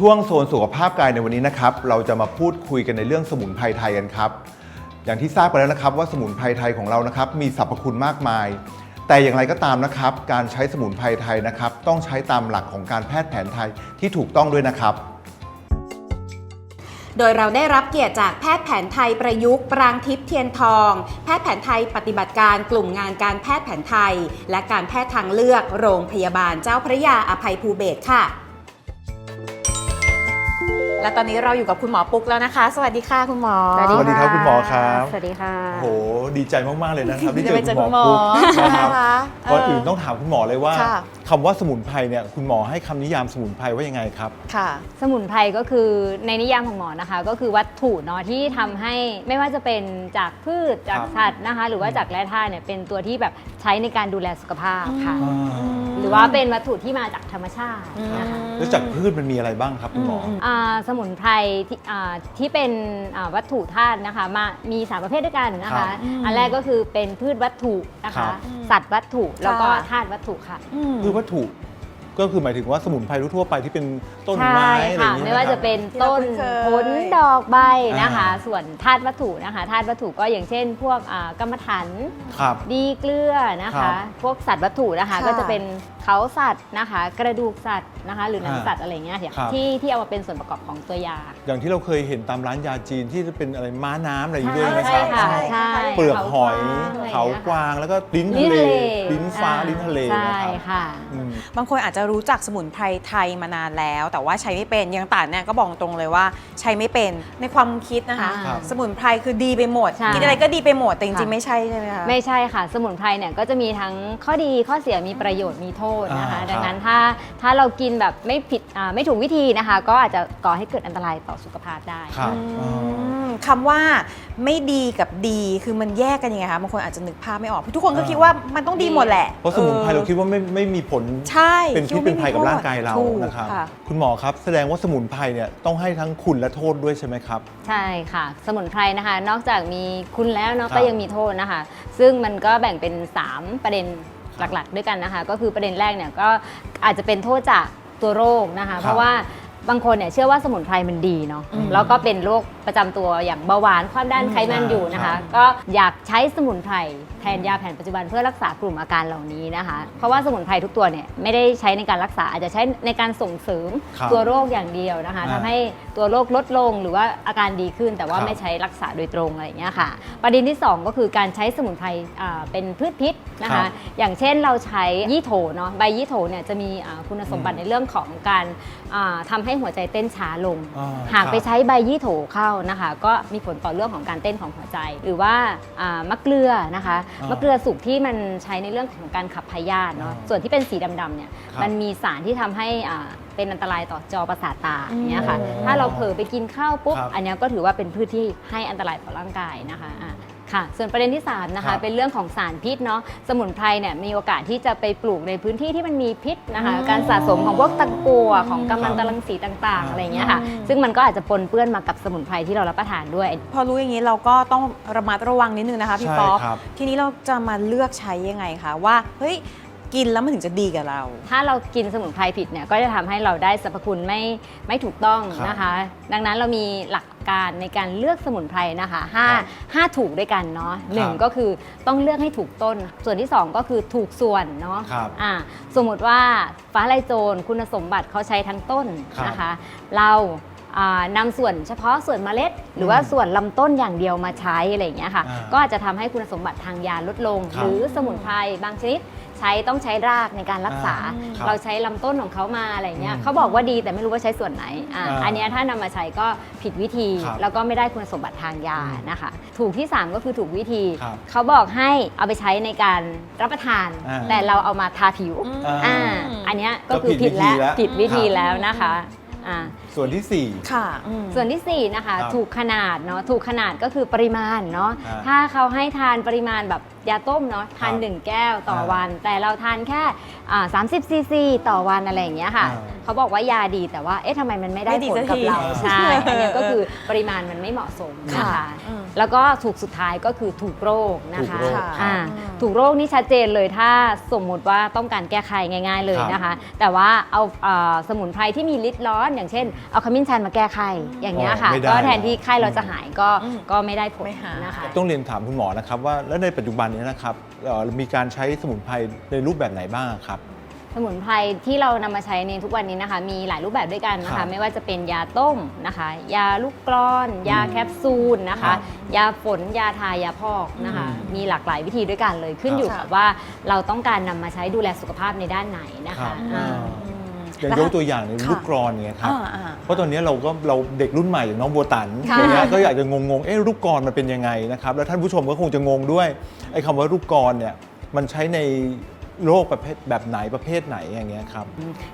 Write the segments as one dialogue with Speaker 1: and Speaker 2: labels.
Speaker 1: ช่วงโซนสุขภาพกายในวันนี้นะครับ เราจะมาพูดคุยกันในเรื่องสมุนไพรไทยกันครับ อย่างที่ทราบไปแล้วนะครับ ว่าสมุนไพรไทยของเรานะครับมีสรรพคุณมากมาย แต่อย่างไรก็ตามนะครับ การใช้สมุนไพรไทยนะครับ ต้องใช้ตามหลักของการแพทย์แผนไทยที่ถูกต้องด้วยนะครับ
Speaker 2: โดยเราได้รับเกียรติจากแพทย์แผนไทยประยุกต์ปรางทิพย์เทียนทอง แพทย์แผนไทยปฏิบัติการกลุ่มงานการแพทย์แผนไทย และการแพทย์ทางเลือกโรงพยาบาลเจ้าพระยาอภัยภูเบศค่ะ และตอนนี้เราอยู่กับคุณหมอปุ๊กแล้วนะคะ สวัสดีค่ะคุณหมอ
Speaker 1: สวัสดีครับคุณหมอครับ
Speaker 3: สวัสดีค่ะ
Speaker 1: โอ้โหดีใจมาก ๆ เลยนะครับที่
Speaker 2: ได้
Speaker 1: เจ
Speaker 2: ไป
Speaker 1: อ
Speaker 2: เจอ
Speaker 1: คุ
Speaker 2: คุณณ
Speaker 1: ห
Speaker 2: ห
Speaker 1: ม
Speaker 2: ม
Speaker 1: อ
Speaker 2: อ
Speaker 1: ปุ๊กนะครับ
Speaker 2: นะคะ
Speaker 1: ก่อน
Speaker 2: เอื่
Speaker 1: นต้องถามคุณหมอเลยว่า
Speaker 2: ค่ะ
Speaker 1: คำว่าสมุนไพรเนี่ยคุณหมอให้คำนิยามสมุนไพรว่ายังไงครับ
Speaker 2: ค่ะ
Speaker 3: สมุนไพรก็คือในนิยามของหมอนะคะ ก็คือวัตถุเนาะที่ทำให้ไม่ว่าจะเป็นจากพืชจาก
Speaker 1: ครับ
Speaker 3: สัตว์นะคะ หรือว่าจากแร่ธาตุเนี่ยเป็นตัวที่แบบใช้ในการดูแลสุขภาพค่ะ
Speaker 1: อ่า
Speaker 3: หรือว่าเป็นวัตถุที่มาจากธรรมชาตินะคะ
Speaker 1: แล้วจากพืชมันมีอะไรบ้างครับคุณหมออ
Speaker 3: อ่าสมุนไพรที่อ่าที่เป็นอ่าวัตถุธาตุนะคะมามีสามประเภทด้วยกันนะ
Speaker 1: ครั
Speaker 3: คะ
Speaker 1: บ
Speaker 3: อันแรกก็คือเป็นพืชวัตถุนะ
Speaker 1: ครั
Speaker 3: คะ
Speaker 1: บ
Speaker 3: สัตว์วัตถุแล้วก็
Speaker 2: ค่ะ
Speaker 3: ธาตุวัตถุค่ะ
Speaker 1: คือวัตถุ ก็คือหมายถึงว่าสมุนไพรทั่วๆไปที่เป็นต้น
Speaker 3: ใช่
Speaker 1: ไม้อะไรอ
Speaker 3: ค่ะ
Speaker 1: ย่างนี้
Speaker 3: ไม่ว่า
Speaker 1: ครั
Speaker 3: จะ
Speaker 1: บ
Speaker 3: เป็นต้น
Speaker 2: ที่เรา
Speaker 3: ผ
Speaker 2: คุ้
Speaker 3: ล
Speaker 2: นเคย
Speaker 3: ดอกใบนะคะ
Speaker 1: อ่า
Speaker 3: ส่วนธาตุวัตถุนะคะธาตุวัตถุก็อย่างเช่น พวกอ่ากรรมฐาน
Speaker 1: ครับ
Speaker 3: ดีเกลือนะ
Speaker 1: ครั
Speaker 3: คะ
Speaker 1: บ
Speaker 3: พวกสัตว์วัตถุนะคะ
Speaker 2: ค่ะ
Speaker 3: ก็จะเป็นเขาสัตว์นะคะ กระดูกสัตว์นะคะ หรือหนัง
Speaker 1: อ่า
Speaker 3: สัตว์อะไรเงี้ย
Speaker 1: ครับ
Speaker 3: ที่ที่เอามาเป็นส่วนประกอบของตัวยา
Speaker 1: อย่างที่เราเคยเห็นตามร้านยาจีนที่จะเป็นอะไรม้าน้ำอะไรอย่างนี้ด้วยไหมค
Speaker 3: ใช่
Speaker 1: รับ
Speaker 3: ค่ะใช่
Speaker 1: เปลือกหอย
Speaker 3: เขา
Speaker 1: เขา
Speaker 3: ก
Speaker 1: ก
Speaker 3: วาง
Speaker 1: วางแล้วก็ลิ้น
Speaker 3: ลิ้
Speaker 1: ทะ
Speaker 3: น
Speaker 1: เล
Speaker 3: ทะเล
Speaker 1: ลิ้นฟ้า
Speaker 3: อ่
Speaker 1: ลิ้นทะเล
Speaker 3: ใช่
Speaker 1: นะครับ
Speaker 3: ค่ะ
Speaker 1: อืม
Speaker 2: บางคนอาจจะรู้จักสมุนไพรไทยมานานแล้ว แต่ว่าใช้ไม่เป็นอยังต่านเนี่ยก็บอกตรงเลยว่าใช้ไม่เป็นในความคิดนะคะ
Speaker 3: ครับ
Speaker 2: สมุนไพรคือดีไปหมด
Speaker 3: ใช่
Speaker 2: กินอะไรก็ดีไปหมดแต่จริง
Speaker 3: ค่ะ
Speaker 2: ๆไม่ใช่ใช่ไหมคะ
Speaker 3: ไม่ใช่ค่ะ สมุนไพรเนี่ยก็จะมีทั้งข้อดีข้อเสียมีประโยชน์มีโทษนะคะ
Speaker 1: อ่า
Speaker 3: ดังนั้นถ้าถ้าเรากินแบบไม่ผิดอ่าไม่ถูกวิธีนะคะ ก็อาจจะก่อให้เกิดอันตรายต่อสุขภาพได้
Speaker 1: ครับ
Speaker 2: อื
Speaker 1: อ๋อ
Speaker 2: มคำว่าไม่ดีกับดีคือมันแยกกันยังไงคะบางคนอาจจะนึกภาพไม่ออกทุกคนก็
Speaker 1: อ่า
Speaker 2: คิดว่ามันต้องดีหมดแหละ
Speaker 1: เพราะสมุนไพรเราคิดว่าไม่ไม่มีผล
Speaker 2: ใช่
Speaker 1: เป็นพิษเป็นภัยกับร่างกายเรา
Speaker 2: ถูก
Speaker 1: นะครับ
Speaker 2: ค่ะ
Speaker 1: คุณหมอครับแสดงว่าสมุนไพรเนี่ยต้องให้ทั้งคุณและโทษด้วยใช่ไหมครับ
Speaker 3: ใช่ค่ะ สมุนไพรนะคะ นอกจากมีคุณแล้วเนาะ
Speaker 1: ครับ
Speaker 3: ก็ยังมีโทษนะคะ ซึ่งมันก็แบ่งเป็น 3 ประเด็นหลักๆ ด้วยกันนะคะ ก็คือประเด็นแรกเนี่ยก็อาจจะเป็นโทษจากตัวโรคนะคะ เพราะว่าบางคนเนี่ยเชื่อว่าสมุนไพรมันดีเนาะ
Speaker 2: อืม
Speaker 3: แล้วก็เป็นโรค ประจำตัวอย่างเบาหวานความดัน
Speaker 2: อืม
Speaker 3: ไขมันอยู่นะ
Speaker 1: ครั
Speaker 3: คะ
Speaker 1: บ
Speaker 3: ก็อยากใช้สมุนไพรแทนยาแผนปัจจุบันเพื่อรักษากลุ่มอาการเหล่านี้นะคะ เพราะว่าสมุนไพรทุกตัวเนี่ยไม่ได้ใช้ในการรักษาอาจจะใช้ในการส่งเสริม
Speaker 1: ครับ
Speaker 3: ตัวโรคอย่างเดียวนะคะ
Speaker 1: อ่า
Speaker 3: ทำให้ตัวโรคลดลงหรือว่าอาการดีขึ้น แต่ว่า
Speaker 1: ครับ
Speaker 3: ไม่ใช้รักษาโดยตรงอะไรอย่างเงี้ยค่ะ ประเด็นที่2ก็คือการใช้สมุนไพรอ่าเป็นพืชพิษนะ
Speaker 1: ครั
Speaker 3: คะ
Speaker 1: บ
Speaker 3: อย่างเช่นเราใช้ยี่โถเนาะใบยี่โถเนี่ยจะมีอ่าคุณสมบัติในเรื่องของการอ่าทำาให้หัวใจเต้นช้าลง
Speaker 1: อ่า
Speaker 3: หาก
Speaker 1: ครับ
Speaker 3: ไปใช้ใบยี่โถเข้านะคะ ก็มีผลต่อเรื่องของการเต้นของหัวใจ หรือว่าอ่ามะเกลือนะคะ
Speaker 1: อ่าม
Speaker 3: มะเกลือสุกที่มันใช้ในเรื่องของการขับพยาธิเนาะ
Speaker 1: อ่า
Speaker 3: ส่วนที่เป็นสีดำๆเนี่ย
Speaker 1: ครับ
Speaker 3: มันมีสารที่ทำให้อ่าเป็นอันตรายต่อจอประสาทตาอย่างเงี้ยค่ะ
Speaker 1: อืม
Speaker 3: ถ้าเราเผลอไปกินข้าวปุ๊บ
Speaker 1: ครับ
Speaker 3: อันเนี้ยก็ถือว่าเป็นพืชที่ให้อันตรายต่อร่างกายนะคะอะ ค่ะ ส่วนประเด็นที่3นะ
Speaker 1: ครั
Speaker 3: คะ
Speaker 1: บ
Speaker 3: เป็นเรื่องของสารพิษเนาะสมุนไพรเนี่ยมีโอกาสที่จะไปปลูกในพื้นที่ที่มันมีพิษนะคะ
Speaker 2: อืม
Speaker 3: การสะสมของพวกตะกั่วของกัมมัน
Speaker 1: ครับ
Speaker 3: ตรังสีต่าง ๆ
Speaker 1: อ่า
Speaker 3: อะไรเงี้ยค่ะ
Speaker 2: อืม
Speaker 3: ซึ่งมันก็อาจจะปนเปื้อนมากับสมุนไพรที่เรารับประทานด้วย
Speaker 2: พอรู้อย่างนี้เราก็ต้องระมัดระวังนิดนึงนะคะพี่
Speaker 1: ใช่
Speaker 2: ป๊อก
Speaker 1: ครับ
Speaker 2: ทีนี้เราจะมาเลือกใช้ยังไงคะว่าเฮ้ย กินแล้วมันถึงจะดีกับเรา
Speaker 3: ถ้าเรากินสมุนไพรผิดเนี่ยก็จะทำให้เราได้สรรพคุณไม่ไม่ถูกต้อง
Speaker 1: ครับ
Speaker 3: นะคะ ดังนั้นเรามีหลักการในการเลือกสมุนไพรนะคะห้า
Speaker 1: ครับ
Speaker 3: ห้าถูกด้วยกันเนาะหนึ่ง
Speaker 1: ครับ
Speaker 3: ก็คือต้องเลือกให้ถูกต้น ส่วนที่สองก็คือถูกส่วนเนาะ
Speaker 1: ครับ
Speaker 3: อ่าสมมติว่าฟ้าไลโจรคุณสมบัติเขาใช้ทั้งต้น
Speaker 1: ครับ
Speaker 3: นะคะ เราอ่านำส่วนเฉพาะส่วนเมล็ด หรือว่า
Speaker 1: อืม
Speaker 3: ส่วนลำต้นอย่างเดียวมาใช้อะไรอย่างเงี้ยค่ะ
Speaker 1: อ่า
Speaker 3: ก็อาจจะทำให้คุณสมบัติทางยาลดลง
Speaker 1: ครับ
Speaker 3: หรือสมุนไพรบางชนิด ใช้ต้องใช้รากในการรักษา
Speaker 1: อ่าครับ
Speaker 3: เราใช้ลำต้นของเขามาอะไรเงี้ย
Speaker 1: อืม
Speaker 3: เขาบอกว่าดีแต่ไม่รู้ว่าใช้ส่วนไหนอะ
Speaker 1: อ่า
Speaker 3: อันเนี้ยถ้านำมาใช้ก็ผิดวิธี
Speaker 1: ครับ
Speaker 3: แล้วก็ไม่ได้คุณสมบัติทางยานะคะ ถูกที่ 3 ก็คือถูกวิธี
Speaker 1: ครับ
Speaker 3: เขาบอกให้เอาไปใช้ในการรับประทาน
Speaker 1: อ่า
Speaker 3: แต่เราเอามาทาผิว
Speaker 1: อ่า
Speaker 3: อ่าอันเนี้ยก็
Speaker 1: ก็
Speaker 3: คือ
Speaker 1: ผิ
Speaker 3: ผิ
Speaker 1: ด
Speaker 3: ดแล้ว
Speaker 1: วิธีแล้ว
Speaker 3: ผิดวิธี
Speaker 1: ครับ
Speaker 3: แล้วนะคะอ่า
Speaker 1: ส่วนที่สี่
Speaker 2: ค่ะอืม
Speaker 3: ส่วนที่ 4 นะคะ
Speaker 1: ครับ
Speaker 3: ถูกขนาดเนาะถูกขนาดก็คือปริมาณเนาะ
Speaker 1: อ่า
Speaker 3: ถ้าเขาให้ทานปริมาณแบบยาต้มเนาะทาน
Speaker 1: ครับ
Speaker 3: 1 แก้วต่อ
Speaker 1: อ่า
Speaker 3: วัน แต่เราทานแค่อ่า30ซีซีต่อวันอะไรอย่างเงี้ยค่ะ
Speaker 1: อ่า
Speaker 3: เขาบอกว่ายาดีแต่ว่าเอ๊ะทำไมมันไม่ได้
Speaker 2: ไม่ดี
Speaker 3: ผล
Speaker 2: สัก
Speaker 3: กับ
Speaker 2: ที
Speaker 3: เรา
Speaker 1: อ่า
Speaker 3: ใช่อันเนี้ยก็คือปริมาณมันไม่เหมาะสมนะคะ
Speaker 2: อืม
Speaker 3: แล้วก็ถูกสุดท้ายก็คือถูกโรคนะคะ
Speaker 1: ถูกโรค
Speaker 3: อ่า
Speaker 2: ค่ะ
Speaker 3: ถูกโรคนี่ชัดเจนเลยถ้าสมมุติว่าต้องการแก้ไขง่าย ๆเลยนะคะ แต่ว่าเอาเอ่อสมุนไพรที่มีฤทธิ์ร้อนอย่างเช่นเอาขมิ้นชันมาแก้ไขอย่างเงี้ยค่ะ
Speaker 1: อ๋อไม่ได้
Speaker 3: ก็แทนที่ไข้เราจะหายก็
Speaker 2: อืม
Speaker 3: ก็ไม่ได้ผล
Speaker 2: ไม่หาย
Speaker 3: นะคะ
Speaker 1: ต้องเรียนถามคุณหมอนะครับว่าแล้วในปัจจุบันนี้นะครับเอ่อมีการใช้สมุนไพรในรูปแบบไหนบ้างครับ
Speaker 3: สมุนไพรที่เรานำมาใช้ในทุกวันนี้นะคะ มีหลายรูปแบบด้วยกันนะ
Speaker 1: ครั
Speaker 3: คะ
Speaker 1: บ
Speaker 3: ไม่ว่าจะเป็นยาต้มนะคะ ยาลูกกรอน ยาแคปซูลนะ
Speaker 1: ครั
Speaker 3: คะ
Speaker 1: บ
Speaker 3: ยาฝนยาทายาพอกนะคะ
Speaker 1: อืม
Speaker 3: มีหลากหลายวิธีด้วยกันเลยขึ้น
Speaker 1: ครับ
Speaker 3: อยู่กับว่าเราต้องการนำมาใช้ดูแลสุขภาพในด้านไหนนะ
Speaker 1: ครั
Speaker 3: คะ
Speaker 1: บ
Speaker 3: อ่า
Speaker 2: อืม
Speaker 1: อย่างยกตัวอย่างใน
Speaker 2: ค่ะ
Speaker 1: ลูกกรอนเนี่ยครับ
Speaker 2: อ่าอ่า
Speaker 1: เพราะตอนนี้เราก็เราเด็กรุ่นใหม่อย่างน้องโบตัน
Speaker 3: ค่ะ
Speaker 1: อย่างเงี้ยก็อยากจะงงๆ เอ๊ะลูกกรอนมันเป็นยังไงนะครับ แล้วท่านผู้ชมก็คงจะงงด้วยไอ้คำว่าลูกกรอนเนี่ยมันใช้ในโรคประเภทแบบไหนประเภทไหนอย่างเงี้ยครับ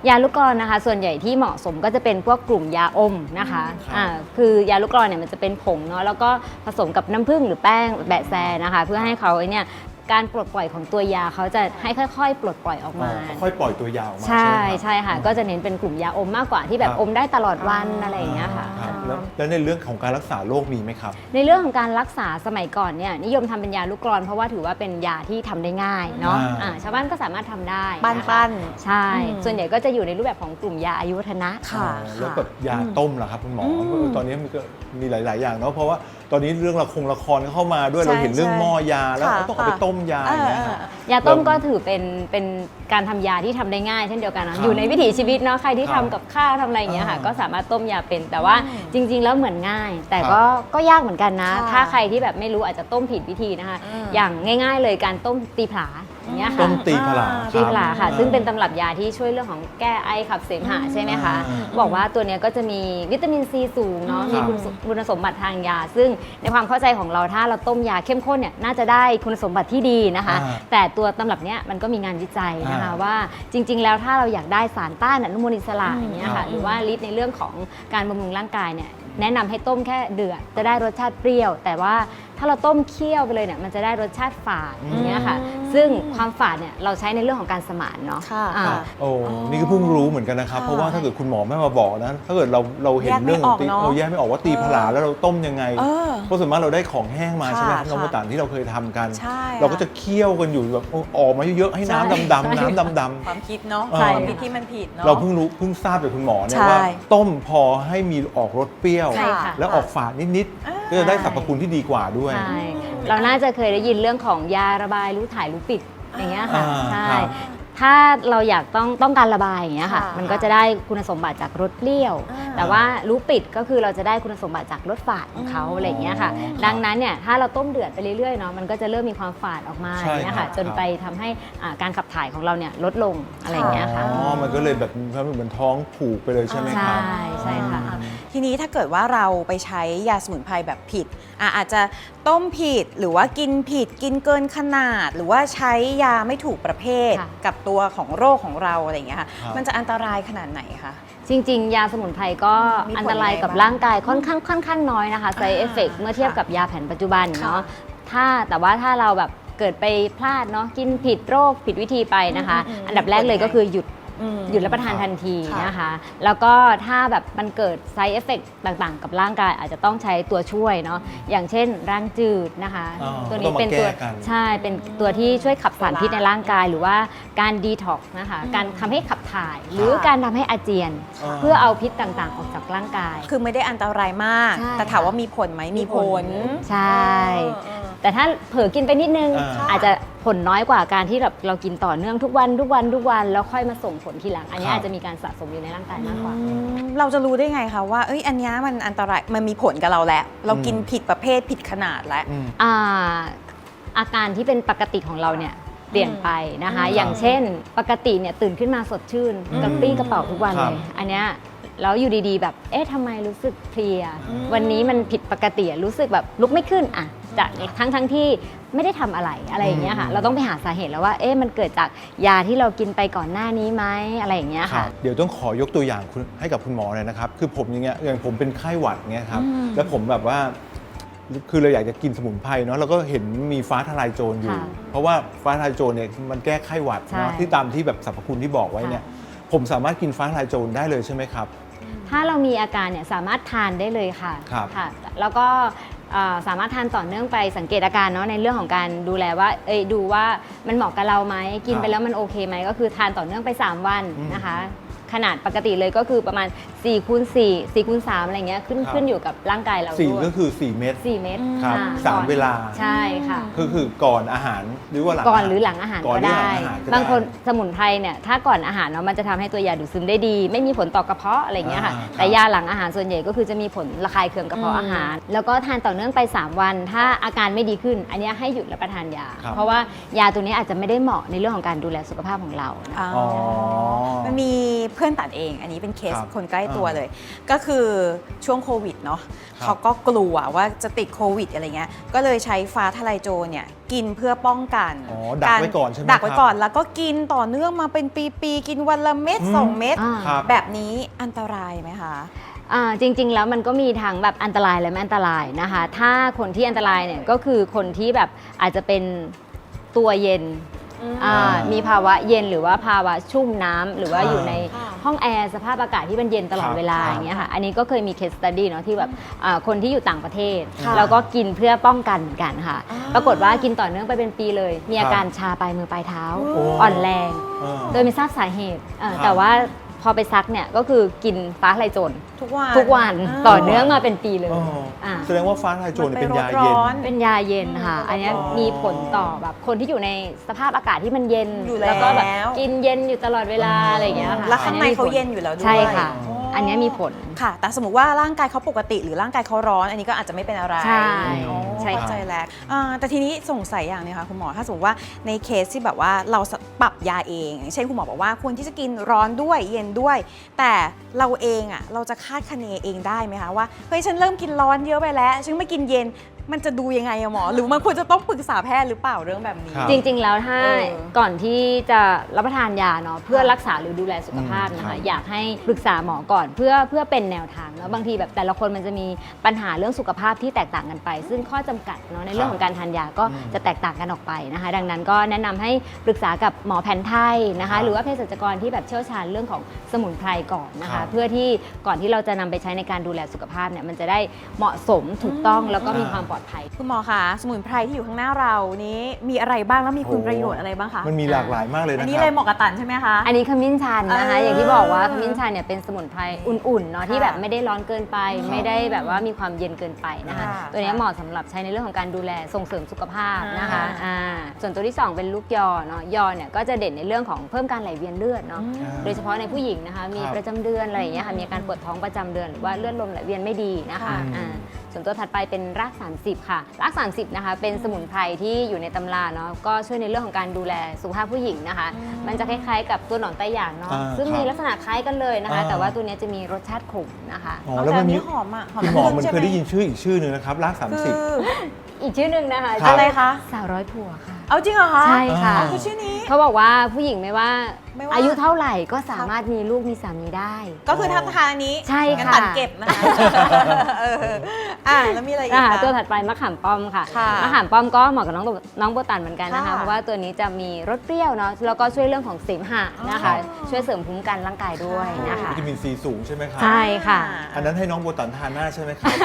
Speaker 3: ยาลูกกรอนนะคะ ส่วนใหญ่ที่เหมาะสมก็จะเป็นพวกกลุ่มยาอมนะคะ
Speaker 1: ครับ
Speaker 3: อ่าคือยาลูกกรอนเนี่ยมันจะเป็นผงเนาะแล้วก็ผสมกับน้ำผึ้งหรือแป้งแบะแซนะคะ เพื่อให้เขาไอ้เนี่ย การปลดปล่อยของตัวยาเขาจะให้ค่อย ๆ ปลดปล่อยออก
Speaker 1: อ๋อ
Speaker 3: มา
Speaker 1: ค่อยๆปล่อยตัวยาวมา
Speaker 3: ใช่
Speaker 1: ไหมครับ
Speaker 3: ใช่ค่ะก็จะเน้นเป็นกลุ่มยาอมมากกว่าที่แบบ
Speaker 1: ครับ
Speaker 3: อมได้ตลอดวันอะไรอย่างเงี้ยค่ะ
Speaker 1: ครับแล้วแล้วในเรื่องของการรักษาโรคมีไหมครับ
Speaker 3: ในเรื่องของการรักษาสมัยก่อนเนี่ยนิยมทำเป็นยาลูกกรอนเพราะว่าถือว่าเป็นยาที่ทำได้ง่ายเนาะ
Speaker 1: อ่า
Speaker 3: อ่าชาวบ้านก็สามารถทำได้
Speaker 2: ปั้น
Speaker 3: นะคะ
Speaker 2: ปั้น
Speaker 3: ใช่
Speaker 2: อืม
Speaker 3: ส่วนใหญ่ก็จะอยู่ในรูปแบบของกลุ่มยาอายุวัฒนะ
Speaker 2: ค่ะ
Speaker 1: อ๋อแล้วแบบยาต้มล่ะครับคุณหมอ
Speaker 2: อืม
Speaker 1: เออตอนนี้มันก็มีหลาย ๆ อย่างเนาะเพราะว่า ตอนนี้เรื่องละครละครก็เข้ามาด้วย
Speaker 2: ใช่
Speaker 1: เราเห็นเรื่อง
Speaker 2: ใช่
Speaker 1: หม้อยาแล้ว
Speaker 2: ค่ะ
Speaker 1: ต้องเอาไป
Speaker 2: ค่ะ
Speaker 1: ต้มยาอย่างเงี้ยครับ
Speaker 3: ยาต้ม
Speaker 1: เรา
Speaker 3: ก็ถือเป็นเป็นการทำยาที่ทำได้ง่ายเช่นเดียวกัน
Speaker 1: ครั
Speaker 3: นะ
Speaker 1: บ
Speaker 3: อยู่ในวิถีชีวิตเนาะใครที่
Speaker 1: ครั
Speaker 3: ทำ
Speaker 1: บ
Speaker 3: กับข้าวทำอะไรอย่างเงี้ยค่ะ
Speaker 1: อ่า
Speaker 3: ก็สามารถต้มยาเป็นแต่ว่า
Speaker 2: อืม
Speaker 3: จริง ๆ แล้วเหมือนง่าย แต่
Speaker 1: ครับ
Speaker 3: ก็ก็ยากเหมือนกันนะ
Speaker 2: ค่ะ
Speaker 3: ถ้าใครที่แบบไม่รู้อาจจะต้มผิดวิธีนะคะ
Speaker 2: อืม
Speaker 3: อย่างง่าย ๆ เลยการต้มตีผลา อย่างเงี้ย
Speaker 1: ต้
Speaker 3: ค่ะ
Speaker 1: มตีผลา
Speaker 3: ตีผลาค่ะ
Speaker 1: รับ
Speaker 3: ซึ่งเป็นตำรับยาที่ช่วยเรื่องของแก้ไอขับเสมหะใช่ไหมคะ
Speaker 1: อืม
Speaker 3: บอกว่าตัวเนี้ยก็จะมีวิตามินซีสูงเนาะ
Speaker 2: อืม
Speaker 3: มีคุณสมคุณสมบัติทางยา ซึ่งในความเข้าใจของเราถ้าเราต้มยาเข้มข้นเนี่ยน่าจะได้คุณสมบัติที่ดีนะคะ
Speaker 1: อ่า
Speaker 3: แต่ตัวตำรับเนี้ยมันก็มีงานวิจัยนะคะ
Speaker 1: อ่า
Speaker 3: ว่าจริง ๆ แล้วถ้าเราอยากได้สารต้านอนุมูลอิสระ
Speaker 2: อืม
Speaker 3: อย่างเงี้ยค่ะ
Speaker 1: อืม
Speaker 3: หรือว่าฤทธิ์ในเรื่องของการบำรุงร่างกายเนี่ยแนะนำให้ต้มแค่เดือดจะได้รสชาติเปรี้ยว แต่ว่า ถ้าเราต้มเคี่ยวไปเลยเนี่ยมันจะได้รสชาติฝาดอย่างเงี้ยค่ะ
Speaker 2: อืม
Speaker 3: ซึ่งความฝาดเนี่ยเราใช้ในเรื่องของการสมานเนาะ
Speaker 2: ค่ะ
Speaker 3: อ่า
Speaker 2: ค่ะ
Speaker 1: โอ้นี่ก็เพิ่งรู้เหมือนกันนะครับ
Speaker 2: ค่ะ
Speaker 1: เพราะว่าถ้าเกิดคุณหมอไม่มาบอกนะ ถ้าเกิดเราเราเห็น
Speaker 2: แยกไม่
Speaker 1: เรื่องของตี
Speaker 2: ออกเนอะ
Speaker 1: เราแยกไม่ออกว่าตีผลาแล้วเราต้มยังไง
Speaker 2: เออ
Speaker 1: เพราะส่วนมากเราได้ของแห้งมา
Speaker 2: ค่ะ
Speaker 1: ใช่ไหมครับน้อง
Speaker 2: ค่ะ
Speaker 1: โมตานที่เราเคยทำกัน
Speaker 2: ใช่
Speaker 1: เราก็จะเคี่ยวกันอยู่แบบโอ้ออกมาเยอะๆให้น้ำ
Speaker 2: ใช่
Speaker 1: ดำๆน้ำดำ
Speaker 2: ความคิดเนาะ
Speaker 1: ใช่
Speaker 2: ความคิดที่มันผิดเนาะ
Speaker 1: ๆเราเพิ่งรู้เพิ่งทราบจากคุณหมอเนี่ย
Speaker 2: ใช่
Speaker 1: ว่า ต้มพอให้มีออกรสเปรี้ยว
Speaker 3: ใช่ค่ะ
Speaker 1: แล้วออกฝาดนิด
Speaker 2: อ่า
Speaker 1: ๆก็จะได้สรรพคุณที่ดีกว่าด้วย
Speaker 3: ใช่เราน่าจะเคยได้ยินเรื่องของยาระบายรู้ถ่ายรู้ปิดอย่างเงี้ยค่ะ
Speaker 1: อ่า
Speaker 3: ใช่
Speaker 1: ครับ
Speaker 3: ถ้าเราอยากต้องต้องการระบายอย่างเงี้ยค่ะ
Speaker 2: ค่ะ
Speaker 3: มันก็จะได้คุณสมบัติจากรสเปรี้ยว
Speaker 2: อ่า
Speaker 3: แต่ว่ารู้ปิดก็คือเราจะได้คุณสมบัติจากรสฝาดของเขา
Speaker 2: อืม
Speaker 3: อะไรอย่างเงี้ยค่ะ
Speaker 1: อ๋อ
Speaker 3: ดังนั้นเนี่ยถ้าเราต้มเดือดไปเรื่อยๆเนาะมันก็จะเริ่มมีความฝาดออกมา
Speaker 1: ใช่
Speaker 3: อย่างเงี้ยค่ะ
Speaker 1: ครับ
Speaker 3: จนไปทำให้อ่าการขับถ่ายของเราเนี่ยลดลงอะไรอย่างเงี้ยค่ะ
Speaker 1: อ๋อ มันก็เลยแบบเหมือนท้องผูกไปเลยใช่ไหมค
Speaker 3: ใช่
Speaker 1: รับ
Speaker 3: ใช่ค่ะ
Speaker 2: อ่าทีนี้ถ้าเกิดว่าเราไปใช้ยาสมุนไพรแบบผิดอะอาจจะต้มผิดหรือว่ากินผิด กินเกินขนาด หรือว่าใช้ยาไม่ถูกประเภท
Speaker 3: ค่ะ
Speaker 2: กับตัวของโรคของเราอะไรอย่างเงี้ยค่ะ
Speaker 1: ครับ
Speaker 2: มันจะอันตรายขนาดไหนคะ
Speaker 3: จริง ๆ ยาสมุนไพรก็
Speaker 2: มีผล
Speaker 3: อันตรายกับ
Speaker 2: ยังไงบ้าง
Speaker 3: ร่างกายค่อนข้างค่อนข้างน้อยนะคะ side
Speaker 2: อ่า
Speaker 3: effect เมื่อเทียบกับยาแผนปัจจุบัน
Speaker 2: ค่ะ
Speaker 3: เนาะถ้าแต่ว่าถ้าเราแบบเกิดไปพลาดเนาะกินผิดโรคผิดวิธีไปนะคะ
Speaker 2: อืมอืม
Speaker 3: อันดับแรกเลยก็คือหยุด
Speaker 2: อืม
Speaker 3: หยุดรับประทานทันที
Speaker 2: ค่ะ
Speaker 3: นะคะ แล้วก็ถ้าแบบมันเกิด side effect ต่างๆ กับร่างกายอาจจะต้องใช้ตัวช่วยเนาะอย่างเช่นร่างจืดนะคะ
Speaker 1: อ๋อ
Speaker 3: ตัวนี้เป็น
Speaker 1: ต้องมา
Speaker 3: ตัว
Speaker 1: แก้กัน
Speaker 3: ใช่เป็นตัวที่ช่วยขับสารพิษในร่างกาย หรือว่าการดีท็อกนะคะ
Speaker 2: อืม
Speaker 3: การทำให้ขับถ่าย หรือ
Speaker 2: ค่ะ
Speaker 3: การทำให้อาเจียน
Speaker 1: อ่า
Speaker 3: เพื่อเอาพิษต่างๆ ออกจากร่างกาย
Speaker 2: คือไม่ได้อันตรายมาก
Speaker 3: ใช่
Speaker 2: แต่ถามว่ามีผลไหมมีผล
Speaker 3: ใช่
Speaker 2: เออเออ
Speaker 3: แต่ถ้าเผลอกินไปนิดนึง
Speaker 1: อ่า
Speaker 3: อาจจะผลน้อยกว่าการที่แบบเรากินต่อเนื่องทุกวันทุกวันทุกวันแล้วค่อยมาส่งผลทีหลัง อันนี้
Speaker 1: ครับ
Speaker 3: อาจจะมีการสะสมอยู่ในร่างกายมากกว่า
Speaker 2: อืมเราจะรู้ได้ไงคะว่าเอ้ยอันเนี้ยมันอันตรายมันมีผลกับเราแล้ว เรากิน
Speaker 1: อืม
Speaker 2: ผิดประเภทผิดขนาดแล้ว
Speaker 1: อืม
Speaker 3: อ่าอาการที่เป็นปกติของเราเนี่ยเปลี่ยนไปนะคะ
Speaker 2: อืม
Speaker 3: อย่างเช่น ปกติเนี่ยตื่นขึ้นมาสดชื่น
Speaker 1: อืม
Speaker 3: กระปรี้กระเป๋าทุกวัน
Speaker 1: ครั
Speaker 3: เล
Speaker 1: บ
Speaker 3: ยอันเนี้ยแล้วอยู่ดีๆ แบบเอ๊ะทำไมรู้สึกเพลีย
Speaker 2: อืม
Speaker 3: วันนี้มันผิดปกติอะรู้สึกแบบลุกไม่ขึ้นอะจากทั้งทั้งๆที่ ไม่ได้ทำอะไรอะไรอย่างเงี้ยค่ะ
Speaker 1: อืม
Speaker 3: เราต้องไปหาสาเหตุแล้วว่าเอ๊ะมันเกิดจากยาที่เรากินไปก่อนหน้านี้ไหมอะไรอย่างเงี้ย
Speaker 1: ครั
Speaker 3: ค่ะ
Speaker 1: บเดี๋ยวต้องขอยกตัวอย่างคุณให้กับคุณหมอหน่อยนะครับ คือผมอย่างเงี้ยอย่างผมเป็นไข้หวัดเงี้ยครับ
Speaker 2: อืม
Speaker 1: แล้วผมแบบว่า คือเราอยากจะกินสมุนไพรเนาะเราก็เห็นมีฟ้าทลายโจรอยู่
Speaker 3: ค่ะ
Speaker 1: เพราะว่าฟ้าทลายโจรเนี่ยมันแก้ไข้หวัดเนาะ
Speaker 3: ใช่
Speaker 1: ที่ตามที่แบบสรรพคุณที่บอกไว้เนี่ยผมสามารถกินฟ้าทลายโจรได้เลยใช่ไหมครับ
Speaker 3: ถ้าเรามีอาการเนี่ยสามารถทานได้เลยค่ะ
Speaker 1: ครับ
Speaker 3: ค่ะแล้วก็อ่า สามารถทานต่อเนื่องไปสังเกตอาการเนาะในเรื่องของการดูแลว่าเอ้ยดูว่ามันเหมาะกับเราไหมกินไปแล้วมันโอเคไหมก็คือทานต่อเนื่องไป 3 วันนะคะ ขนาดปกติเลยก็คือประมาณ4คูณ4 4คูณ3อะไรเงี้ยขึ้น
Speaker 1: ครับ
Speaker 3: ขึ้นอยู่กับร่างกายเรา
Speaker 1: สี่
Speaker 3: ด้วย
Speaker 1: ก็คือ 4 เม็ด
Speaker 3: สี่เม็ด
Speaker 1: ครับ
Speaker 3: อ่
Speaker 1: สาม
Speaker 3: ก่อน
Speaker 1: เวลา
Speaker 3: ใช่ค่ะ
Speaker 1: ก็คือก่อนอาหารหรือว่าหลัง
Speaker 3: ก่อนาาหรือหลังอาหาร
Speaker 1: ก่อน
Speaker 3: ก็
Speaker 1: หรือห
Speaker 3: ได้
Speaker 1: ลังอาหารก็ได้
Speaker 3: บางคนสมุนไพรเนี่ยถ้าก่อนอาหารเนาะมันจะทำให้ตัวยาดูดซึมได้ดี ไม่มีผลต่อกระเพาะอะไรอย่างเงี้ยค่ะ
Speaker 1: อ่าครับ
Speaker 3: แต่ยาหลังอาหารส่วนใหญ่ก็คือจะมีผลระคายเคืองกระเพาะ
Speaker 2: อืม
Speaker 3: อาหาร แล้วก็ทานต่อเนื่องไป 3 วัน ถ้าอาการไม่ดีขึ้น อันเนี้ยให้หยุดรับประทานยา
Speaker 1: ครับ
Speaker 3: เพราะว่ายาตัวนี้อาจจะไม่ได้เหมาะในเรื่องของการดูแลสุขภาพของเรานะ
Speaker 2: อ๋อ
Speaker 1: อ๋อ
Speaker 2: มันมีเพื่อนตัดเอง อันนี้เป็นเคส
Speaker 1: ครับ
Speaker 2: คนใกล้ตัวเลย ก็คือช่วงโควิดเนาะ
Speaker 1: ครับ
Speaker 2: เขาก็กลัวว่าจะติดโควิดอะไรเงี้ยก็เลยใช้ฟ้าทะลายโจรเนี่ยกินเพื่อป้องกัน
Speaker 1: อ๋อดักไว้ก่อนใช่ไหม
Speaker 2: ดักไว้
Speaker 1: ครับ
Speaker 2: ก่อนแล้วก็กินต่อเนื่องมาเป็นปีๆกินวันละเม็ด
Speaker 1: อืม
Speaker 2: สองเม็ด
Speaker 3: อ่า
Speaker 1: ครับ
Speaker 2: แบบนี้อันตรายไหมคะ
Speaker 3: อ่าจริงๆ แล้วมันก็มีทั้งแบบอันตรายและไม่อันตรายนะคะ ถ้าคนที่อันตรายเนี่ยก็คือคนที่แบบอาจจะเป็นตัวเย็น อ่า
Speaker 1: อ่ามี
Speaker 3: มีภาวะเย็นหรือว่าภาวะชุ่มน้ำหรือว่า
Speaker 1: ค่ะ
Speaker 3: อยู่ใน
Speaker 2: ค่ะ
Speaker 3: ห้องแอร์สภาพอากาศที่มันเย็นตลอด
Speaker 1: ครับ
Speaker 3: เวลา
Speaker 1: ครับ
Speaker 3: อย่างเงี้ยค่ะอันนี้ก็เคยมี case study เนาะที่แบบอ่าคนที่อยู่ต่างประเทศ
Speaker 2: ค่ะ
Speaker 3: แล้วก็กินเพื่อป้องกันเหมือนกันค่ะ
Speaker 2: อ่า
Speaker 3: ปรากฏว่ากินต่อเนื่องไปเป็นปีเลย มีอา
Speaker 1: ครับ
Speaker 3: การชาปลายมือปลายเท้า
Speaker 1: โอ้
Speaker 3: อ่อนแรง
Speaker 1: เออ
Speaker 3: โดยไม่ทราบสาเหตุเอ่อ
Speaker 1: ครับ
Speaker 3: แต่ว่า พอไปซักเนี่ยก็คือกินฟ้าทะลายโจร
Speaker 2: ทุกวัน
Speaker 3: ทุกวันต่อเนื่องมาเป็นปีเลย
Speaker 1: อ๋อ
Speaker 3: อ่า
Speaker 1: แสดงว่าฟ้าทลายโจร
Speaker 2: มัน
Speaker 1: เป็น
Speaker 2: ไป
Speaker 1: ยา
Speaker 2: ร้
Speaker 1: เย็น
Speaker 2: อน
Speaker 3: เป็นยาเย็นค่ะ
Speaker 2: อืม
Speaker 3: อันเนี้ย
Speaker 1: อ๋อ
Speaker 3: มีผลต่อแบบคนที่อยู่ในสภาพอากาศที่มันเย็น
Speaker 2: อยู่
Speaker 3: แล้ว ก็แบบ
Speaker 2: แล้ว
Speaker 3: กินเย็นอยู่ตลอดเวลา
Speaker 1: อ๋ออ
Speaker 3: อะไรอย่างเงี้ยค่ะ
Speaker 2: แล้วข้างใน
Speaker 3: อั
Speaker 2: เขา
Speaker 3: มีผล
Speaker 2: เย็นอยู่แล้วด้วย
Speaker 3: ใช่ค่ะ
Speaker 2: อ๋อ อั
Speaker 3: อันเนี้ยมีผล
Speaker 2: ค่ะ แต่สมมติว่าร่างกายเขาปกติ หรือร่างกายเขาร้อน อันนี้ก็อาจจะไม่เป็นอะไร
Speaker 3: ใช่
Speaker 2: อ๋อ
Speaker 3: ใช่ค่ะ
Speaker 2: เข้าใจแล้วอ่าแต่ทีนี้สงสัยอย่างหนึงค่ะคุณหมอถ้าสมมติว่าในเคสที่แบบว่าเราปรับยาเองอย่างเช่นคุณหมอบอกว่าควรที่จะกินร้อนด้วยเย็นด้วย แต่เราเองอะเราจะคาดคะเนเองได้ไหมคะว่าเฮ้ยฉันเริ่มกินร้อนเยอะไปแล้วฉันไม่กินเย็น มันจะดูยังไงอะหมอ หรือมันควรจะต้องปรึกษาแพทย์หรือเปล่าเรื่องแบบนี้
Speaker 1: ครับ
Speaker 3: จริง ๆ แล้วถ้า
Speaker 2: เออ
Speaker 3: ก่อนที่จะรับประทานยาเนาะเพื่อ
Speaker 2: ค่ะ
Speaker 3: รักษาหรือดูแลสุขภาพนะ
Speaker 1: ครั
Speaker 3: คะ
Speaker 1: บ
Speaker 3: อยากให้ปรึกษาหมอก่อนเพื่อเพื่อเป็นแนวทางแล้วบางทีแบบแต่ละคนมันจะมีปัญหาเรื่องสุขภาพที่แตกต่างกันไป ซึ่งข้อจำกัดเนาะในเรื่องของการทานยาก็
Speaker 1: อืม
Speaker 3: จะแตกต่างกันออกไปนะคะ ดังนั้นก็แนะนำให้ปรึกษากับหมอแผนไทยนะ
Speaker 1: ครั
Speaker 3: คะ
Speaker 1: บ
Speaker 3: หรือว่าเภสัชกรที่แบบเชี่ยวชาญเรื่องของสมุนไพรก่อนนะ
Speaker 1: ครั
Speaker 3: คะ
Speaker 1: บ
Speaker 3: เพื่อที่ก่อนที่เราจะนำไปใช้ในการดูแลสุขภาพเนี่ยมันจะได้เหมาะสมถูกต้องแล้วก็มีความปลอดภัย
Speaker 2: คุณหมอคะสมุนไพรที่อยู่ข้างหน้าเรานี้มีอะไรบ้างแล้วมีคุณประโยชน์อะไรบ้างคะ
Speaker 1: มันมีหลากหลายมากเลย
Speaker 2: อั
Speaker 1: นะ
Speaker 2: น
Speaker 1: ค
Speaker 2: นี้
Speaker 1: รั
Speaker 2: เลย
Speaker 1: บ
Speaker 2: เหมาะกับตันใช่ไหมคะ
Speaker 3: อันนี้ขมิ้นชันนะคะ
Speaker 2: เออ
Speaker 3: อย่างที่บอกว่าขมิ้นชันเนี่ยเป็นสมุนไพรอุ่นๆเนาะที่
Speaker 2: ค่ะ
Speaker 3: แบบไม่ได้ร้อนเกินไป ไม่ได้แบบว่ามีความเย็นเกินไปนะคะ
Speaker 2: ค่ะ
Speaker 3: ตัวนี้เหมาะสำหรับใช้ในเรื่องของการดูแลส่งเสริมสุขภาพนะคะ
Speaker 2: อ่า
Speaker 3: อ่าส่วนตัวที่2เป็นลูกยอเนาะยอเนี่ยก็จะเด่นในเรื่องของเพิ่มการไหลเวียนเลือดเนาะ
Speaker 2: อืม
Speaker 3: โดยเฉพาะในผู้หญิงนะคะ มี
Speaker 1: ครับ
Speaker 3: ประจำเดือนอะไรอย่างเงี้ยค่ะ มีอาการปวดท้องประจำเดือนหรือว่าเลือดลมไหลเวียนไม่ดีนะคะ
Speaker 2: ค่ะ
Speaker 3: อ่า ส่วนตัวถัดไปเป็นราก30 ค่ะ ราก 30 นะคะ เป็นสมุนไพรที่อยู่ในตำราเนาะก็ช่วยในเรื่องของการดูแลสุขภาพผู้หญิงนะคะ มันจะคล้ายๆ กับตัวหนอนไต้หยางเนาะ
Speaker 1: อ่า
Speaker 3: ซึ่ง
Speaker 1: ครับ
Speaker 3: มีลักษณะคล้ายกันเลยนะคะ
Speaker 1: อ่า
Speaker 3: แต่ว่าตัวเนี้ยจะมีรสชาติขมนะคะ
Speaker 1: อ๋อ
Speaker 2: เอา
Speaker 1: แล้ว
Speaker 2: แต่
Speaker 1: มัน
Speaker 2: อัน
Speaker 1: มี
Speaker 2: นี้หอมอะหอม
Speaker 1: คุณหมอ
Speaker 2: น้ำผึ้ง
Speaker 1: มัน
Speaker 2: ใช่
Speaker 1: เคย
Speaker 2: ไห
Speaker 1: ได้ยินชื่ออีกชื่อหนึ่งนะครับราก
Speaker 2: คื
Speaker 1: 30
Speaker 2: อ
Speaker 3: อีกชื่อหนึ่งนะคะ
Speaker 1: ครับ
Speaker 2: อะไรคะ
Speaker 3: สาวร้อยผัวค่ะ
Speaker 2: เอาจริงเหรอคะ
Speaker 3: ใช่ค่ะ
Speaker 2: อ๋อ คือชื่อนี้
Speaker 3: เขาบอกว่าผู้หญิงไม่ว่า
Speaker 2: ไม่ว่า
Speaker 3: อายุเท่าไหร่ก็สามารถมีลูกมีสามีได้
Speaker 2: ก็คือถ้าทานอันนี้
Speaker 3: ใช่
Speaker 2: งั้น
Speaker 3: ค่ะ
Speaker 2: ตัดเก็บนะคะเอออ่าแล้วมีอะไรอีก
Speaker 3: อ่า
Speaker 2: คะ
Speaker 3: ตัวถัดไปมะขามป้อมค่ะ
Speaker 2: ค่ะ
Speaker 3: มะขามป้อมก็เหมาะกับน้องตัวน้องโบตันเหมือนกันนะคะ
Speaker 2: ค่ะ
Speaker 3: เพราะว่าตัวนี้จะมีรสเปรี้ยวเนาะแล้วก็ช่วยเรื่องของเสมหะนะคะ
Speaker 2: อ๋อ
Speaker 3: ช่วยเสริมภูมิคุ้มกันร่างกายด้วยนะคะ
Speaker 1: วิตามินซีสูงใช่ไหมครับ
Speaker 3: ใช่ ค่ะ
Speaker 1: อันนั้นให้น้องโบตันทานหน้าใช่ไหมครับ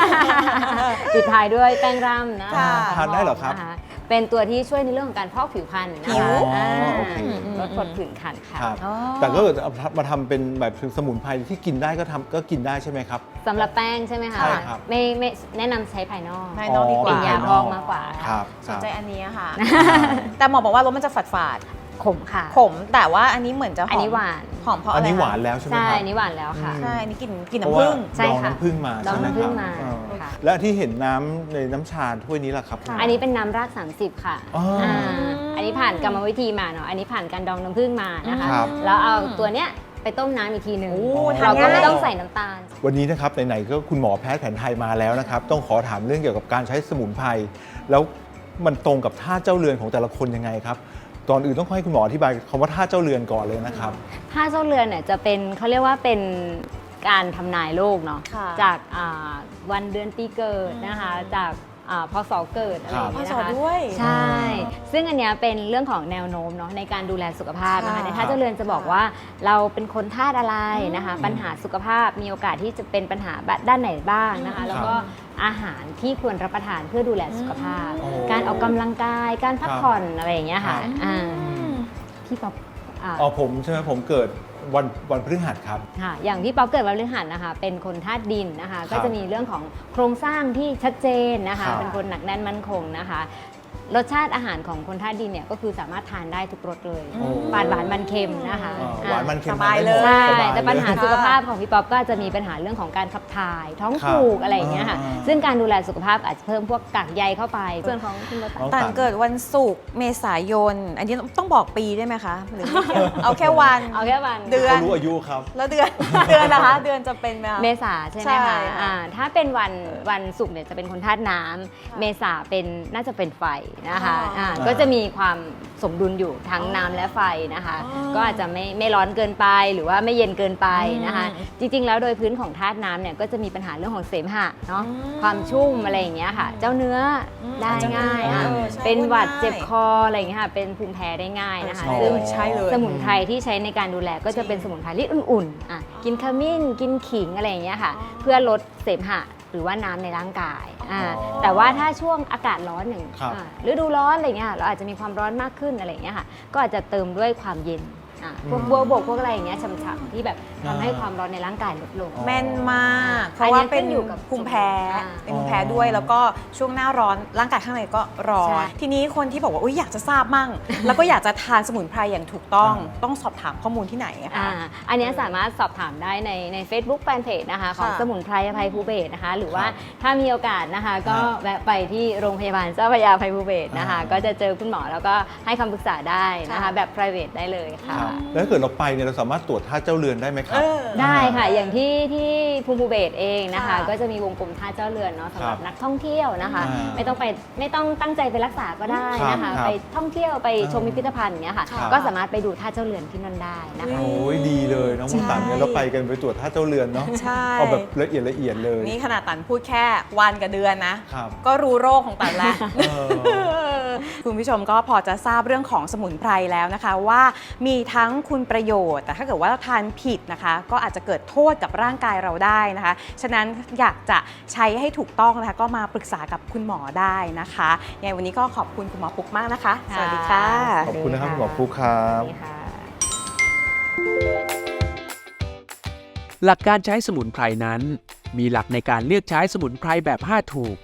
Speaker 3: ปิดท้ายด้วยแป้งร่ำนะ
Speaker 2: ค่ะ
Speaker 3: คะ
Speaker 1: ทานได้เหรอครับ
Speaker 3: นะคะเป็นตัวที่ช่วยในเรื่องของการพอกผิวพรรณนะ
Speaker 2: ผิ
Speaker 3: คะ
Speaker 2: ว
Speaker 3: อ่า
Speaker 1: โอเค
Speaker 3: ลดผดผื่นคันค่ะ
Speaker 1: ครับ
Speaker 2: อ๋อ
Speaker 1: แต่ก็เกิดเอามาทำเป็นแบบสมุนไพรที่กินได้ก็ทำก็กินได้ใช่ไหมครับ
Speaker 3: สำหรับแป้งใช่ไหมคะ
Speaker 1: ใช่ครับ
Speaker 3: ไม่ไม่แนะนำใช้ภายนอก
Speaker 2: ภายนอกดีกว่า
Speaker 3: เป็นยาพอกมากกว่า
Speaker 1: ครับ
Speaker 2: สนใจ
Speaker 1: ครับ
Speaker 2: อันนี้ค่ะ แต่หมอบอกว่ารสมันจะฝาดฝาด
Speaker 3: ขมค่ะ
Speaker 2: ๆขม แต่ว่าอันนี้เหมือนจะหอม
Speaker 3: อันนี้หวาน
Speaker 2: ห อมเพราะ
Speaker 1: อั
Speaker 2: อะ
Speaker 1: น
Speaker 2: ไร
Speaker 1: นี้หวา
Speaker 2: คะ
Speaker 1: นแล้วใช่ไหม
Speaker 3: ใช่
Speaker 1: ครับ
Speaker 3: อันนี้หวานแล้วค่ะ
Speaker 2: ใช่อันนี้กลิ่นกลิ่น
Speaker 1: เพราะ
Speaker 2: น้ำ
Speaker 1: ว่า
Speaker 2: ผึ้ง
Speaker 3: ใช่
Speaker 1: ดอง
Speaker 3: ค่ะ
Speaker 1: น้ำผึ้งมา
Speaker 3: ดอง
Speaker 1: ใช่ไหม
Speaker 3: น้ำ
Speaker 1: ค
Speaker 3: ผึ้
Speaker 1: รั
Speaker 3: ง
Speaker 1: บ
Speaker 3: มา
Speaker 1: อ่า
Speaker 3: ค่ะ
Speaker 1: และที่เห็นน้ำในน้ำชาถ้วยนี้ล่ะครับ
Speaker 3: อันนี้เป็นน้ำราก 30 ค่ะ
Speaker 1: อ๋ออ่า
Speaker 3: อันนี้ผ่านกรรมวิธีมาเนาะ อันนี้ผ่านการดองน้ำผึ้งมานะคะ
Speaker 1: ครับ
Speaker 3: แล้วเอาตัวเนี้ยไปต้มน้ำอีกทีหนึ่ง
Speaker 2: โอ้ทาน
Speaker 3: เราก็ไม่
Speaker 2: ง่าย
Speaker 3: ต้องใส่น้ำตาล
Speaker 1: วันนี้นะครับไหนๆก็คุณหมอแพทย์แผนไทยมาแล้วนะครับ ต้องขอถามเรื่องเกี่ยวกับการใช้สมุนไพรแล้วมันตรงกับท่าเจ้าเรือนของแต่ละคนยังไงครับ ตอนอื่นต้องให้คุณหมออธิบายคำว่าท่าเจ้าเรือนก่อนเลยนะครับ
Speaker 3: ถ้าเจ้าเรือนเนี่ยจะเป็นเขาเรียกว่าเป็นการทำนายโลกเนาะ
Speaker 2: ค่ะ
Speaker 3: จากอ่าวันเดือนปีเกิดนะคะจากอ่าพศเกิดอะไรอย่าง
Speaker 2: พอ
Speaker 3: เงี้ย
Speaker 2: สอ
Speaker 3: นะคะ
Speaker 2: ด้วย
Speaker 3: ใช่ ซึ่งอันเนี้ยเป็นเรื่องของแนวโน้มเนาะในการดูแลสุขภาพนะคะ
Speaker 2: ค่ะ
Speaker 3: ในท่าเจริญจะบอกว่าเราเป็นคนธาตุอะไรนะคะ ปัญหาสุขภาพมีโอกาสที่จะเป็นปัญหาด้านไหนบ้างนะคะ แล้วก็ อาหารที่ควรรับประทานเพื่อดูแลสุขภาพ
Speaker 1: โอ้
Speaker 3: การออกกำลังกายการพัก
Speaker 1: ครับ
Speaker 3: ผ่อนอะไรอย่างเงี้ยค่ะ
Speaker 1: ครับ
Speaker 3: อ่า
Speaker 2: อืม
Speaker 3: พี่ป๊อปอ่า
Speaker 1: อ๋อผมใช่ไหมผมเกิดวันวันพฤหัสครับ
Speaker 3: ค่ะอย่างพี่ป๊อปเกิดวันพฤหัสนะคะ เป็นคนธาตุดินนะคะ ก็จะมีเรื่องของโครงสร้างที่ชัดเจนนะคะ
Speaker 1: ครับ
Speaker 3: เป็นคนหนักแน่นมั่นคงนะคะ รสชาติอาหารของคนธาตุดินเนี่ยก็คือสามารถทานได้ทุกรสเลย
Speaker 1: โอ้
Speaker 3: หวานหวานมันเค็มนะคะ
Speaker 1: อ่าหวานมันเค็ม
Speaker 2: สบายเลย
Speaker 1: ทนได้
Speaker 3: ใช่
Speaker 1: หมด
Speaker 3: แต่ปัญหา
Speaker 1: สบยเลย
Speaker 3: สุขภาพของพี่ป๊อปก็จะมีปัญหาเรื่องของการขับถ่ายท้อง
Speaker 1: ครับ
Speaker 3: ผูกอะไรอย่างเงี้ยค่ะ
Speaker 1: อ่า
Speaker 3: ซึ่งการดูแลสุขภาพอาจจะเพิ่มพวกกากใยเข้าไปส่วนของคุณโบตัน
Speaker 1: น้อง
Speaker 2: ตันเกิดวันศุกร์เมษายน อันนี้ต้องบอกปีได้ไหมคะหรือไม่เกี่ยวเอาแค่วัน
Speaker 3: เอาแค่วัน
Speaker 2: เดือน
Speaker 1: เขารู้อายุครับ
Speaker 2: แล้วเดือน เดือนนะคะ เดือนจะเป็นไหมคะ
Speaker 3: เมษาใช่ไหม
Speaker 2: ใช่
Speaker 3: คะ
Speaker 2: ค่ะ
Speaker 3: อ่าถ้าเป็นวันวันศุกร์เนี่ยจะเป็นคนธาตุน้ำเมษาเป็นน่าจะเป็นไฟนะคะ
Speaker 2: อ๋ออ่า
Speaker 3: ก็จะมีความสมดุลอยู่ทั้งน้ำและไฟนะคะ
Speaker 2: อ๋อ
Speaker 3: ก็อาจจะไม่ไม่ร้อนเกินไปหรือว่าไม่เย็นเกินไปนะคะ
Speaker 2: อืม
Speaker 3: จริงๆ แล้วโดยพื้นของธาตุน้ำเนี่ยก็จะมีปัญหาเรื่องของเสมหะเนาะ
Speaker 2: อืม
Speaker 3: ความชุ่มอะไรอย่างเงี้ยค่ะ เจ้าเนื้ออ
Speaker 2: ม
Speaker 3: ได้ง่าย
Speaker 2: เอ
Speaker 3: อะ
Speaker 2: อใช่
Speaker 3: เป็นหวัด
Speaker 2: ง่าย
Speaker 3: เจ็บคออะไรอย่างเงี้ยค่ะเป็นภูมิแพ้ได้ง่ายนะคะ
Speaker 2: เออ
Speaker 3: ซึ่ง
Speaker 2: ใช่เลย
Speaker 3: สมุนไพรที่ใช้ในการดูแลก็จะเป็นสมุนไพรที่อุ่นๆอะกินขมิ้นกินขิงอะไรอย่างเงี้ยค่ะ เพื่อลดเสมหะ หรือว่าน้ำในร่างกายอ่า
Speaker 1: อ๋อ
Speaker 3: แต่ว่าถ้าช่วงอากาศร้อนหนึ่าง
Speaker 1: ครับ
Speaker 3: อ่าฤดูร้อนอะไรเงี้ยเราอาจจะมีความร้อนมากขึ้นอะไรอย่างเงี้ยค่ะก็อาจจะเติมด้วยความเย็น อะพวก
Speaker 1: อืม
Speaker 3: บัวบกพวกอะไรอย่างเงี้ยฉ่ำๆที่แบบทำให้
Speaker 1: อ่า
Speaker 3: ความร้อนในร่างกายลดลง
Speaker 2: แม่นมาก เพ
Speaker 3: อัน
Speaker 2: ราะ
Speaker 3: นี้
Speaker 2: ว่าเป็น
Speaker 3: ขึ้นอยู่กับ
Speaker 2: ภูมิแพ้
Speaker 3: อ่า
Speaker 2: เป็นภูมิแพ้ด้วยแล้วก็ช่วงหน้าร้อนร่างกายข้างในก็ร้อ
Speaker 3: ใช่
Speaker 2: น ทีนี้คนที่บอกว่าอุ้ยอยากจะทราบมั่ง แล้วก็อยากจะทานสมุนไพรอย่างถูกต้องต้องสอบถามข้อมูลที่ไหนอะ
Speaker 3: อ่า
Speaker 2: คะ
Speaker 3: อันเนี้ยสามารถสอบถามได้ในใน Facebook Fanpage นะคะของ
Speaker 2: ค่ะ
Speaker 3: สมุนไพรอภัยภูเบศรนะคะ หรือว่า
Speaker 1: ครับ
Speaker 3: ถ้ามีโอกาสนะคะก็
Speaker 1: ครับ
Speaker 3: แวะไปที่โรงพยาบาลเจ้าพระยาอภัยภูเบศรนะคะ
Speaker 1: อ่า
Speaker 3: ก็จะเจอคุณหมอแล้วก็ให้คำปรึกษาได้นะคะ
Speaker 2: ค่ะ
Speaker 3: แบบ private ได้เลยค่ะ
Speaker 1: ครับแล้วถ้าเกิดเราไปเนี่ยเราสามารถตรวจท่าตุเจ้าเรือนได้ไหมครั
Speaker 2: เอบอ
Speaker 3: ได้ค่ะ อย่างที่ที่ ภูมิภูเบศรเองนะคะ
Speaker 2: ค่ะ
Speaker 3: ก็จะมีวงกลมท่าเจ้าเรือนเนาะสำหรับ
Speaker 1: ครับ
Speaker 3: นักท่องเที่ยวนะคะ
Speaker 1: อ่า
Speaker 3: ไม่ต้องไปไม่ต้องตั้งใจไปรักษาก็ได้นะ
Speaker 1: ครั
Speaker 3: คะ
Speaker 1: บครับ
Speaker 3: ไปท่องเที่ยวไป
Speaker 1: อ่า
Speaker 3: ชมพิพิธภัณฑ์อย่างเงี้ยค่ะ
Speaker 2: ครับ
Speaker 3: ก็สามารถไปดูท่าเจ้าเรือนที่นั่นได้นะคะ
Speaker 1: โอ้ยดีเลยน้องมุนตันเนี่ยเราไปกันไปตรวจท่าตุเจ้าเรือนเนาะ
Speaker 2: ใช่
Speaker 1: เอาแบบละเอียดละเอียดเลย
Speaker 2: นี่ขนาดตันพูดแค่วันกับเดือนนะ
Speaker 1: ครับ
Speaker 2: ก็รู้โรคของตันแล้ว
Speaker 1: เออ
Speaker 2: คุณผู้ชมก็พอจะทราบเรื่องของสมุนไพรแล้วนะคะว่ามีทั้งคุณประโยชน์ แต่ถ้าเกิดว่าเราทานผิดนะคะ ก็อาจจะเกิดโทษกับร่างกายเราได้นะคะ ฉะนั้นอยากจะใช้ให้ถูกต้องนะคะก็มาปรึกษากับคุณหมอได้นะคะยังไงวันนี้ก็ขอบคุณคุณหมอปุ๊กมากนะคะ สวัสดีค่ะ
Speaker 1: ขอบคุณนะครับคุณหมอฟุกครั
Speaker 3: ส
Speaker 1: บ
Speaker 3: วัสดีค่ะ
Speaker 4: หลักการใช้สมุนไพรนั้น มีหลักในการเลือกใช้สมุนไพรแบบ 5 ถูก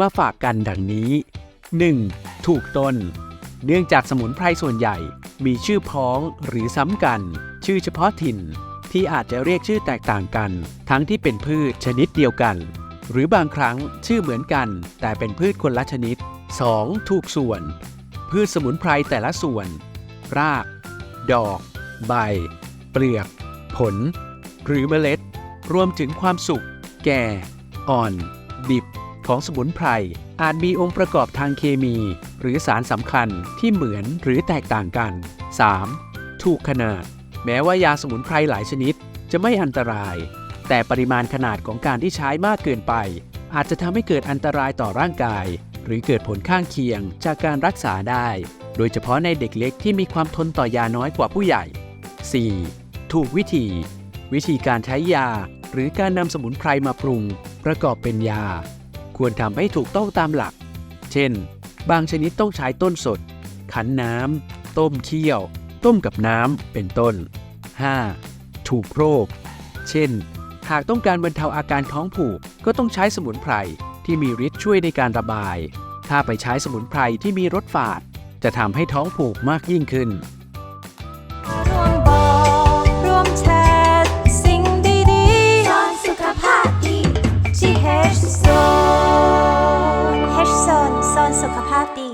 Speaker 4: มาฝากกันดังนี้ 1. ถูกต้น เนื่องจากสมุนไพรส่วนใหญ่มีชื่อพ้องหรือซ้ำกัน ชื่อเฉพาะถิ่น ที่อาจจะเรียกชื่อแตกต่างกัน ทั้งที่เป็นพืชชนิดเดียวกัน หรือบางครั้งชื่อเหมือนกัน แต่เป็นพืชคนละชนิด 2. ถูกส่วน พืชสมุนไพรแต่ละส่วน ราก ดอก ใบ เปลือก ผล หรือเมล็ด รวมถึงความสุกแก่ อ่อน ดิบ ของสมุนไพร อาจมีองค์ประกอบทางเคมี หรือสารสำคัญที่เหมือนหรือแตกต่างกัน 3. ถูกขนาด แม้ว่ายาสมุนไพรหลายชนิดจะไม่อันตราย แต่ปริมาณขนาดของการที่ใช้มากเกินไป อาจจะทำให้เกิดอันตรายต่อร่างกาย หรือเกิดผลข้างเคียงจากการรักษาได้ โดยเฉพาะในเด็กเล็กที่มีความทนต่อยาน้อยกว่าผู้ใหญ่ 4. ถูกวิธี วิธีการใช้ยา หรือการนำสมุนไพรมาปรุง ประกอบเป็นยา ควรทำให้ถูกต้องตามหลัก เช่น บางชนิดต้องใช้ต้นสด ขันน้ำต้มเคี่ยว ต้มกับน้ำเป็นต้น 5. ถูกโรค เช่น หากต้องการบรรเทาอาการท้องผูกก็ต้องใช้สมุนไพรที่มีฤทธิ์ช่วยในการระบาย ถ้าไปใช้สมุนไพรที่มีรสฝาด จะทำให้ท้องผูกมากยิ่งขึ้นสุขภาพดี